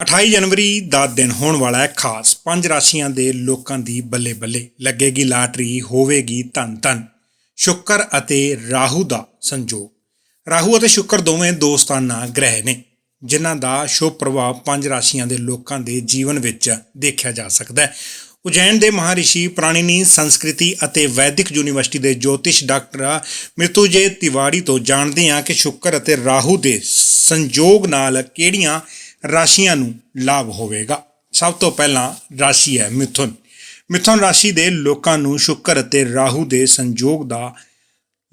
28 ਜਨਵਰੀ ਦਾ ਦਿਨ ਹੋਣ ਵਾਲਾ ਹੈ ਖਾਸ। ਪੰਜ ਰਾਸ਼ੀਆਂ ਦੇ ਲੋਕਾਂ ਦੀ ਬੱਲੇ ਬੱਲੇ ਲੱਗੇਗੀ ਲਾਟਰੀ, ਹੋਵੇਗੀ ਧਨ ਧਨ ਸ਼ੁੱਕਰ ਅਤੇ ਰਾਹੂ ਦਾ ਸੰਜੋਗ। ਰਾਹੂ ਅਤੇ ਸ਼ੁੱਕਰ ਦੋਵੇਂ ਦੋਸਤਾਨਾ ਗ੍ਰਹਿ ਨੇ, ਜਿਨ੍ਹਾਂ ਦਾ ਸ਼ੁਭ ਪ੍ਰਭਾਵ ਪੰਜ ਰਾਸ਼ੀਆਂ ਦੇ ਲੋਕਾਂ ਦੇ ਜੀਵਨ ਵਿੱਚ ਦੇਖਿਆ ਜਾ ਸਕਦਾ ਹੈ। ਉਜੈਨ ਦੇ ਮਹਾਰਿਸ਼ੀ ਪ੍ਰਾਣੀਨੀ, ਸੰਸਕ੍ਰਿਤੀ ਅਤੇ ਵੈਦਿਕ ਯੂਨੀਵਰਸਿਟੀ ਦੇ ਜੋਤਿਸ਼ ਡਾਕਟਰ ਮਿਰਤੂਜੇ ਤਿਵਾੜੀ ਤੋਂ ਜਾਣਦੇ ਹਾਂ ਕਿ ਸ਼ੁੱਕਰ ਅਤੇ ਰਾਹੂ ਦੇ ਸੰਜੋਗ ਨਾਲ ਕਿਹੜੀਆਂ ਰਾਸ਼ੀਆਂ ਨੂੰ ਲਾਭ ਹੋਵੇਗਾ। ਸਭ ਤੋਂ ਪਹਿਲਾਂ ਰਾਸ਼ੀ ਹੈ ਮਿਥੁਨ। ਮਿਥੁਨ ਰਾਸ਼ੀ ਦੇ ਲੋਕਾਂ ਨੂੰ ਸ਼ੁੱਕਰ ਅਤੇ ਰਾਹੂ ਦੇ ਸੰਯੋਗ ਦਾ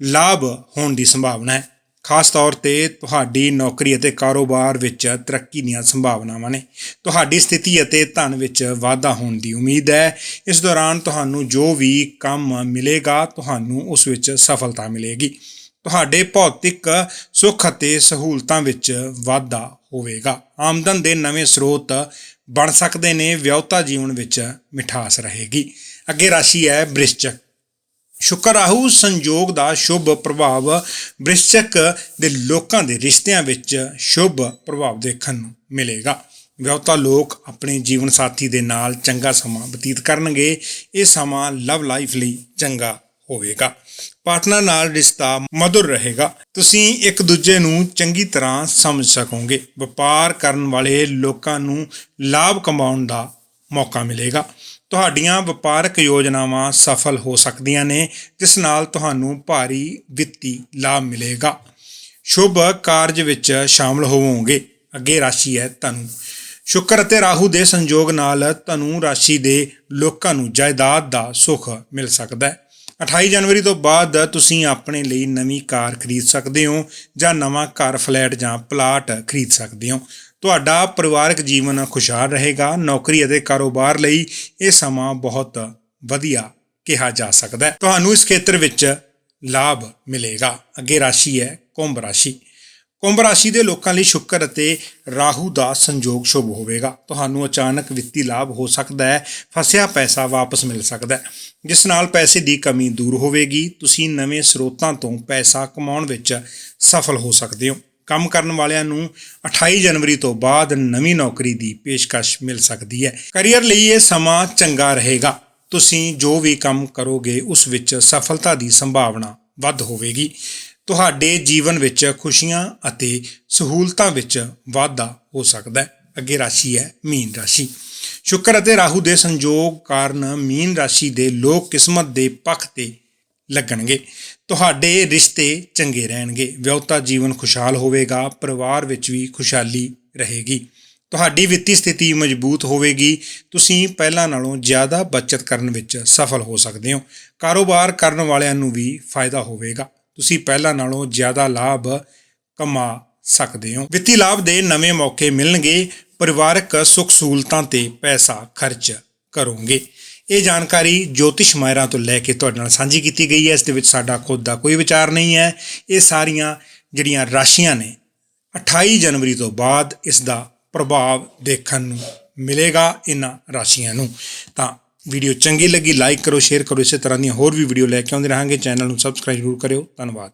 ਲਾਭ ਹੋਣ ਦੀ ਸੰਭਾਵਨਾ ਹੈ। ਖਾਸ ਤੌਰ ਤੇ ਤੁਹਾਡੀ ਨੌਕਰੀ ਅਤੇ ਕਾਰੋਬਾਰ ਵਿੱਚ ਤਰੱਕੀ ਦੀਆਂ ਸੰਭਾਵਨਾਵਾਂ ਨੇ। ਤੁਹਾਡੀ ਸਥਿਤੀ ਅਤੇ ਧਨ ਵਿੱਚ ਵਾਧਾ ਹੋਣ ਦੀ ਉਮੀਦ ਹੈ। ਇਸ ਦੌਰਾਨ ਤੁਹਾਨੂੰ ਜੋ ਵੀ ਕੰਮ ਮਿਲੇਗਾ, ਤੁਹਾਨੂੰ ਉਸ ਵਿੱਚ ਸਫਲਤਾ ਮਿਲੇਗੀ। ਤੁਹਾਡੇ ਭੌਤਿਕ ਸੁੱਖ ਅਤੇ ਸਹੂਲਤਾਂ ਵਿੱਚ ਵਾਧਾ ਹੋਵੇਗਾ। ਆਮਦਨ ਦੇ ਨਵੇਂ ਸਰੋਤ ਬਣ ਸਕਦੇ ਨੇ, ਵਿਆਹੁਤਾ ਜੀਵਨ ਵਿੱਚ ਮਿਠਾਸ ਰਹੇਗੀ। ਅੱਗੇ ਰਾਸ਼ੀ ਹੈ ਬ੍ਰਿਸ਼ਚਕ। ਸ਼ੁਕਰ ਰਾਹੂ ਸੰਯੋਗ ਦਾ ਸ਼ੁਭ ਪ੍ਰਭਾਵ ਬ੍ਰਿਸ਼ਚਕ ਦੇ ਲੋਕਾਂ ਦੇ ਰਿਸ਼ਤਿਆਂ ਵਿੱਚ ਸ਼ੁਭ ਪ੍ਰਭਾਵ ਦੇਖਣ ਨੂੰ ਮਿਲੇਗਾ। ਵਿਆਹੁਤਾ ਲੋਕ ਆਪਣੇ ਜੀਵਨ ਸਾਥੀ ਦੇ ਨਾਲ ਚੰਗਾ ਸਮਾਂ ਬਤੀਤ ਕਰਨਗੇ। ਇਹ ਸਮਾਂ ਲਵ ਲਾਈਫ ਲਈ ਚੰਗਾ ਹੋਵੇਗਾ। ਪਾਰਟਨਰ ਨਾਲ ਰਿਸ਼ਤਾ ਮధుਰ ਰਹੇਗਾ। ਤੁਸੀਂ ਇੱਕ ਦੂਜੇ ਨੂੰ ਚੰਗੀ ਤਰ੍ਹਾਂ ਸਮਝ ਸਕੋਗੇ। ਵਪਾਰ ਕਰਨ ਵਾਲੇ ਲੋਕਾਂ ਨੂੰ ਲਾਭ ਕਮਾਉਣ ਦਾ ਮੌਕਾ ਮਿਲੇਗਾ। ਤੁਹਾਡੀਆਂ ਵਪਾਰਕ ਯੋਜਨਾਵਾਂ ਸਫਲ ਹੋ ਸਕਦੀਆਂ ਨੇ, ਜਿਸ ਨਾਲ ਤੁਹਾਨੂੰ ਭਾਰੀ ਵਿੱਤੀ ਲਾਭ ਮਿਲੇਗਾ। ਸ਼ੁਭ ਕਾਰਜ ਵਿੱਚ ਸ਼ਾਮਲ ਹੋਵੋਗੇ। ਅੱਗੇ ਰਾਸ਼ੀ ਹੈ ਧਨੂ। ਸ਼ੁਕਰ ਅਤੇ ਰਾਹੂ ਦੇ ਸੰਯੋਗ ਨਾਲ ਧਨੂ ਰਾਸ਼ੀ ਦੇ ਲੋਕਾਂ ਨੂੰ ਜਾਇਦਾਦ ਦਾ ਸੁੱਖ ਮਿਲ ਸਕਦਾ ਹੈ। 28 ਜਨਵਰੀ ਤੋਂ ਬਾਅਦ ਤੁਸੀਂ ਆਪਣੇ ਲਈ ਨਵੀਂ ਕਾਰ ਖਰੀਦ ਸਕਦੇ ਹੋ ਜਾਂ ਨਵਾਂ ਘਰ, ਫਲੈਟ ਜਾਂ ਪਲਾਟ ਖਰੀਦ ਸਕਦੇ ਹੋ। ਤੁਹਾਡਾ ਪਰਿਵਾਰਕ ਜੀਵਨ ਖੁਸ਼ਹਾਲ ਰਹੇਗਾ। ਨੌਕਰੀ ਅਤੇ ਕਾਰੋਬਾਰ ਲਈ ਇਹ ਸਮਾਂ ਬਹੁਤ ਵਧੀਆ ਕਿਹਾ ਜਾ ਸਕਦਾ ਹੈ। ਤੁਹਾਨੂੰ ਇਸ ਖੇਤਰ ਵਿੱਚ ਲਾਭ ਮਿਲੇਗਾ। ਅੱਗੇ ਰਾਸ਼ੀ ਹੈ, ਕੁੰਭ ਰਾਸ਼ੀ। ਕੁੰਭ ਰਾਸ਼ੀ ਦੇ ਲੋਕਾਂ ਲਈ ਸ਼ੁੱਕਰ ਅਤੇ ਰਾਹੂ ਦਾ ਸੰਜੋਗ ਸ਼ੁਭ ਹੋਵੇਗਾ। ਤੁਹਾਨੂੰ ਅਚਾਨਕ ਵਿੱਤੀ ਲਾਭ ਹੋ ਸਕਦਾ ਹੈ, ਫਸਿਆ ਪੈਸਾ ਵਾਪਸ ਮਿਲ ਸਕਦਾ ਹੈ, ਜਿਸ ਨਾਲ ਪੈਸੇ ਦੀ ਕਮੀ ਦੂਰ ਹੋਵੇਗੀ। ਤੁਸੀਂ ਨਵੇਂ ਸਰੋਤਾਂ ਤੋਂ ਪੈਸਾ ਕਮਾਉਣ ਵਿੱਚ ਸਫਲ ਹੋ ਸਕਦੇ ਹੋ। ਕੰਮ ਕਰਨ ਵਾਲਿਆਂ ਨੂੰ 28 ਜਨਵਰੀ ਤੋਂ ਬਾਅਦ ਨਵੀਂ ਨੌਕਰੀ ਦੀ ਪੇਸ਼ਕਸ਼ ਮਿਲ ਸਕਦੀ ਹੈ। ਕੈਰੀਅਰ ਲਈ ਇਹ ਸਮਾਂ ਚੰਗਾ ਰਹੇਗਾ। ਤੁਸੀਂ ਜੋ ਵੀ ਕੰਮ ਕਰੋਗੇ, ਉਸ ਵਿੱਚ ਸਫਲਤਾ ਦੀ ਸੰਭਾਵਨਾ ਵੱਧ ਹੋਵੇਗੀ। ਤੁਹਾਡੇ ਜੀਵਨ ਵਿੱਚ ਖੁਸ਼ੀਆਂ ਅਤੇ ਸਹੂਲਤਾਂ ਵਿੱਚ ਵਾਧਾ ਹੋ ਸਕਦਾ ਹੈ। ਅੱਗੇ ਰਾਸ਼ੀ ਹੈ, ਮੀਨ ਰਾਸ਼ੀ। ਸ਼ੁਕਰ ਅਤੇ ਰਾਹੂ ਦੇ ਸੰਯੋਗ ਕਾਰਨ ਮੀਨ ਰਾਸ਼ੀ ਦੇ ਲੋਕ ਕਿਸਮਤ ਦੇ ਪੱਖ ਤੇ ਲੱਗਣਗੇ। ਤੁਹਾਡੇ ਰਿਸ਼ਤੇ ਚੰਗੇ ਰਹਿਣਗੇ। ਵਿਆਹੁਤਾ ਜੀਵਨ ਖੁਸ਼ਹਾਲ ਹੋਵੇਗਾ। ਪਰਿਵਾਰ ਵਿੱਚ ਵੀ ਖੁਸ਼ਹਾਲੀ ਰਹੇਗੀ। ਤੁਹਾਡੀ ਵਿੱਤੀ ਸਥਿਤੀ ਮਜ਼ਬੂਤ ਹੋਵੇਗੀ। ਤੁਸੀਂ ਪਹਿਲਾਂ ਨਾਲੋਂ ਜ਼ਿਆਦਾ ਬਚਤ ਕਰਨ ਵਿੱਚ ਸਫਲ ਹੋ ਸਕਦੇ ਹੋ। ਕਾਰੋਬਾਰ ਕਰਨ ਵਾਲਿਆਂ ਨੂੰ ਵੀ ਫਾਇਦਾ ਹੋਵੇਗਾ। ਤੁਸੀਂ ਪਹਿਲਾਂ ਨਾਲੋਂ ਜ਼ਿਆਦਾ ਲਾਭ ਕਮਾ ਸਕਦੇ ਹੋ। ਵਿੱਤੀ ਲਾਭ ਦੇ ਨਵੇਂ ਮੌਕੇ ਮਿਲਣਗੇ। ਪਰਿਵਾਰਕ ਸੁੱਖ ਸਹੂਲਤਾਂ ਤੇ ਪੈਸਾ ਖਰਚ ਕਰੋਗੇ। ਇਹ ਜਾਣਕਾਰੀ ਜੋਤਿਸ਼ ਮਾਇਰਾਂ ਤੋਂ ਲੈ ਕੇ ਤੁਹਾਡੇ ਨਾਲ ਸਾਂਝੀ ਕੀਤੀ ਗਈ ਹੈ। ਇਸ ਦੇ ਵਿੱਚ ਸਾਡਾ ਖੁਦ ਦਾ ਕੋਈ ਵਿਚਾਰ ਨਹੀਂ ਹੈ। ਇਹ ਸਾਰੀਆਂ ਜਿਹੜੀਆਂ ਰਾਸ਼ੀਆਂ ਨੇ 28 ਜਨਵਰੀ ਤੋਂ ਬਾਅਦ ਇਸ ਦਾ ਪ੍ਰਭਾਵ ਦੇਖਣ ਨੂੰ ਮਿਲੇਗਾ ਇਹਨਾਂ ਰਾਸ਼ੀਆਂ ਨੂੰ। ਤਾਂ ਵੀਡੀਓ ਚੰਗੀ ਲੱਗੀ ਲਾਈਕ ਕਰੋ ਸ਼ੇਅਰ ਕਰੋ, ਇਸੇ ਤਰ੍ਹਾਂ ਦੀਆਂ ਹੋਰ ਵੀ ਵੀਡੀਓ ਲੈ ਕੇ ਆਉਂਦੇ ਰਹਾਂਗੇ। ਚੈਨਲ ਨੂੰ ਸਬਸਕ੍ਰਾਈਬ ਜ਼ਰੂਰ ਕਰਿਓ। ਧੰਨਵਾਦ।